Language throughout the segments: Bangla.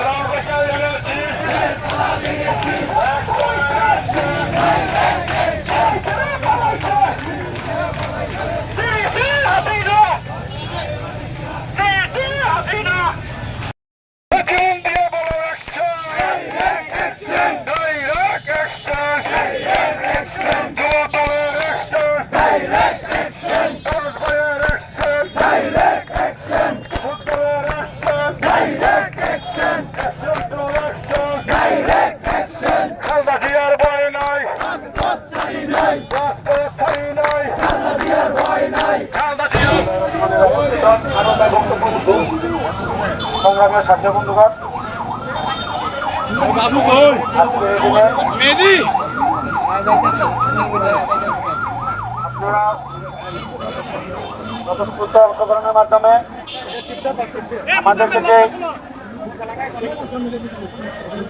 আমার বসে সাথে বন্ধুগণ বাবু কই আজকে এই দিনে মেদি আপনারা স্বতঃস্ফূর্ত অংশগ্রহণের মাধ্যমে আমাদেরকে যে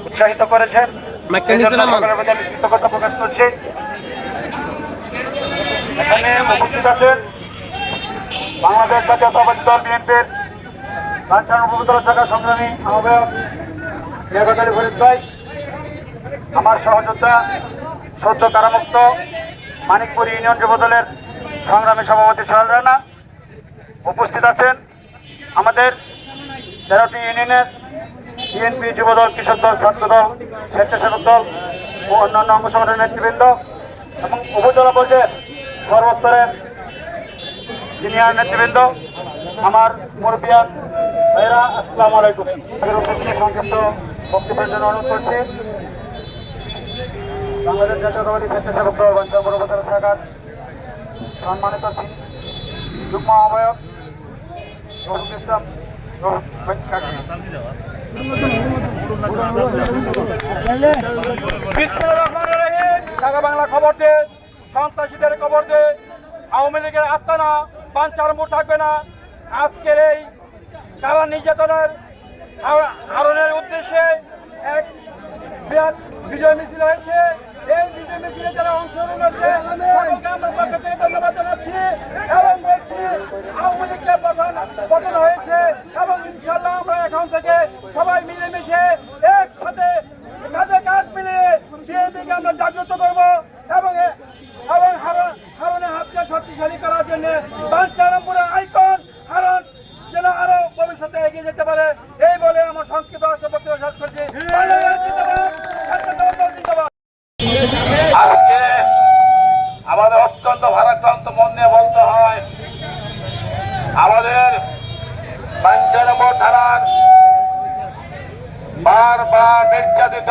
উৎসাহিত করেছেন কৃতজ্ঞতা প্রকাশ করছি। এখানে উপস্থিত আছেন বাংলাদেশ জাতীয়তাবাদী দল বিএনপির সংগ্রামী আমার সহযোদ্ধা সদ্য কারামুক্ত মানিকপুর ইউনিয়ন যুবদলের সংগ্রামী সভাপতি সোহেল রানা উপস্থিত আছেন আমাদের তেরোটি ইউনিয়নের বিএনপি যুবদল কৃষক দল, ছাত্র দল, স্বেচ্ছাসেবক দল ও অন্যান্য অঙ্গ সংগঠনের নেতৃবৃন্দ এবং উপজেলা পর্যায়ের সর্বস্তরের সিনিয়র নেতৃবৃন্দ আমার মুরব্বিয়ান ভাইরা আসসালামু আলাইকুম। আগের উদ্দেশ্যে সংক্ষিপ্ত বক্তব্যের জন্য অনুরোধ করছি। বাংলাদেশ জাতীয়তাবাদী স্বেচ্ছাসেবক দল বাঞ্চা পরবর্তী শাখার সম্মানিত যুগ্ম আহ্বায়ক রফিক ইসলাম আওয়ামী লীগের আস্তানা, বাঞ্চার মুখ থাকবে না। আজকের এই কালা নির্যাতনের আরণের উদ্দেশ্যে এক বিরাট বিজয় মিছিল হয়েছে। এই বিজয় মিছিলে যারা অংশগ্রহণ করছে ধন্যবাদ জানাচ্ছি এবং বলছি হয়েছে এবং ইনশাল্লাহ আমরা এখন থেকে সবাই যেতে পারে, এই বলে আমার সংক্ষিপ্ত বক্তব্য শেষ করছি। আমাদের অত্যন্ত ভারাক্রান্ত মন নিয়ে বলতে হয়, আমাদের পঞ্চানব্বই ধারার বারবার নির্যাতিত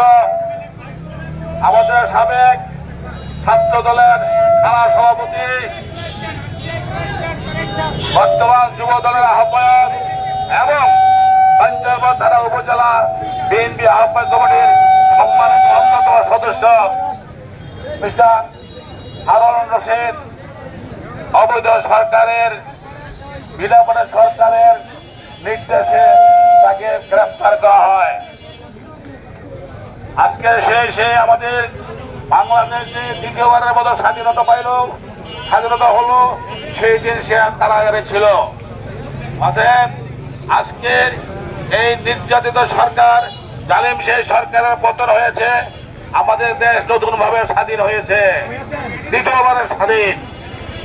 আমাদের সাবেক ছাত্র দলের থানা সভাপতি, বর্তমান যুব দলের আহ্বায়ক এবং পঞ্চায়েত থানা উপজেলা বিএনপি আহ্বায়ক কমিটির সম্মানিত অন্যতম সদস্য হারুন রশিদ, অবৈধ সরকারের বিনাপনের সরকারের নির্দেশে তাকে গ্রেফতার করা হয়। আজকে সে সে আমাদের বাংলাদেশ যে দ্বিতীয়বারের মতো স্বাধীনতা পাইল, স্বাধীনতা হলো সেই দিন সে কারাগারে ছিল। আজকের এই নির্যাতিত সরকার, জালিম সেই সরকারের পতন হয়েছে। আমাদের দেশ নতুন ভাবে স্বাধীন হয়েছে। দ্বিতীয়বারের স্বাধীন।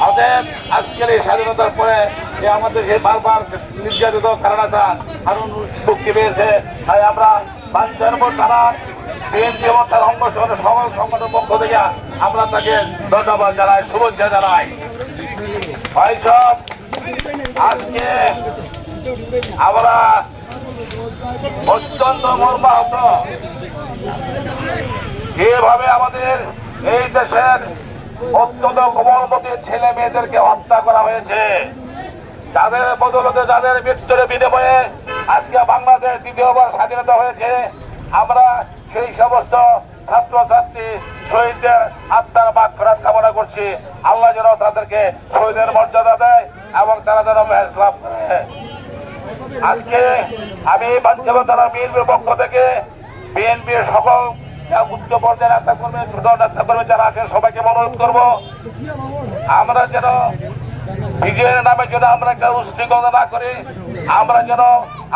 অতএব আজকের এই স্বাধীনতার পরে যে আমাদের যে বারবার নির্যাতিত কারণাটা কারণ মুক্তি পেয়েছে, তাই আমরা বাঞ্চানপুর থানা বিএনপি এবং তার অঙ্গ সংগঠন, সকল সংগঠনের পক্ষ থেকে আমরা তাকে ধন্যবাদ জানাই, শুভেচ্ছা জানাই। ভাইসব আজকে আমরা অত্যন্ত মর্মাহত। এভাবে আমাদের এই দেশের অত্যন্ত কোমলমতি ছেলে মেয়েদেরকে হত্যা করা হয়েছে যাদের বদলতে যাদের মৃত্যুর বিনিময়ে আজকে বাংলাদেশ দ্বিতীয়বার স্বাধীনতা হয়েছে। আমরা সেই সমস্ত ছাত্রছাত্রী, শহীদদের আত্মার বাদ ফেরাত কামনা করছি। আল্লাহ যেন তাদেরকে শহীদের মর্যাদা দেয় এবং তারা যেন লাভ করে। আজকে আমি বাঞ্ছবতারা বিএনপির পক্ষ থেকে বিএনপির সকল উচ্চ পর্যায়ের নেতা কর্মী ছোট নেতা কর্মী যারা আছেন, সবাইকে অনুরোধ করব, আমরা যেন বিজয়ের নামে যেন আমরা কেউ উশৃঙ্খলতা না করি, আমরা যেন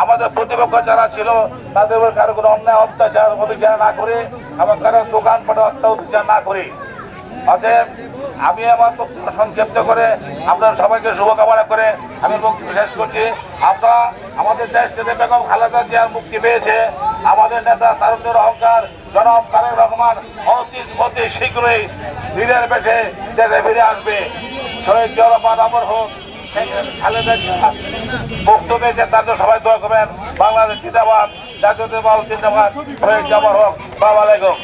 আমাদের প্রতিপক্ষ যারা ছিল, তাদের কারও কোনো অন্যায়, অত্যাচার অত্যাচার না করি, এবং কারও দোকান পাটে হত্যা অত্যাচার না করি। অতএব আমি আমার বক্তব্য সংক্ষিপ্ত করে আপনার সবাইকে শুভকামনা করে আমি বক্তব্য শেষ করছি। আমরা আমাদের দেশ থেকে বেগম খালেদা জিয়ার মুক্তি পেয়েছে। আমাদের নেতা তারুণ্যের অহংকার, জনাব তারেক রহমান অতি অতি শীঘ্রই দিনের বেশে দেশে ফিরে আসবে। শহীদ জনপান আমার হোক, খালেদা জিয়া। মুক্ত তার জন্য সবাই দোয়া করবেন। বাংলাদেশ জিন্দাবাদ, জাতীয় জিন্দাবাদ। শহীদ জামার হোক বাবা আলাইকুম।